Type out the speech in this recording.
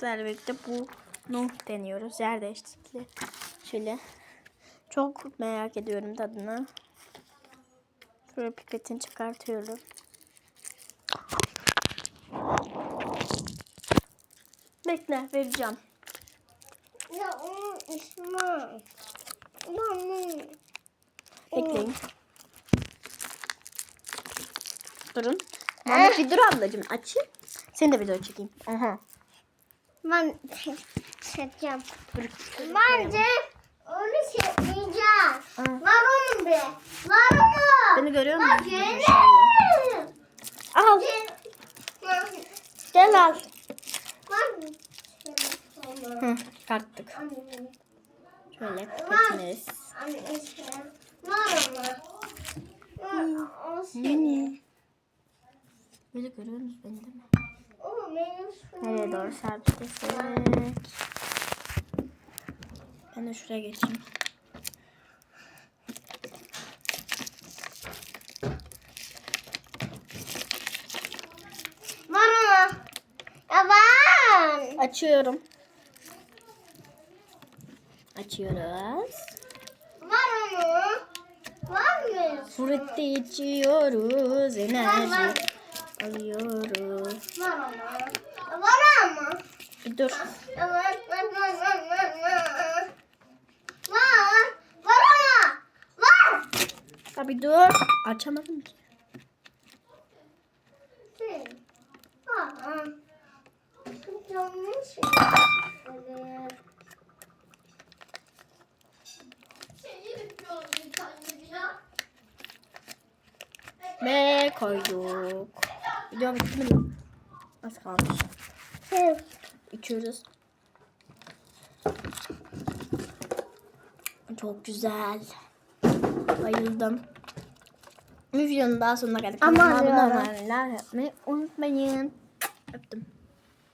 sizlerle birlikte bunu deniyoruz. Yer değişikliği. Şöyle. Çok merak ediyorum tadını. Şöyle pipetini çıkartıyorum. Bekle vereceğim. Ya onun ismi. Bekleyin. Durun. Muhammed bir dur ablacığım açayım. Seni de video çekeyim. Aha. Ben çekeceğim. Dur. Bence onu çekmeyeceğim. Aa. Var onun be. Var onu. Beni görüyor Bak musun? yeni. Al. Gel al. Bak. Hı, çıkarttık. Şöyle senin. Böyle görüyor musunuz beni değil mi? O benim doğru serpiştirsek? Ben de şuraya geçeyim. Var ama. Ya ben. Açıyorum. Açıyoruz. Var onu. Var mı? Frutti içiyoruz. Var Enerji var. Alıyoruz. Var ama. Var ama. Bir dur. Var var var var var var. Var. Var ama. Var. Ya bir dur. Açamadım ki. Yanlış. Evet. Ve koyduk. Video bitti mi? Az kalmış. İçiyoruz. Çok güzel. Bayıldım. Bu videonun daha sonuna geldik. Kanalıma abone olmayı, unutmayın. Öptüm.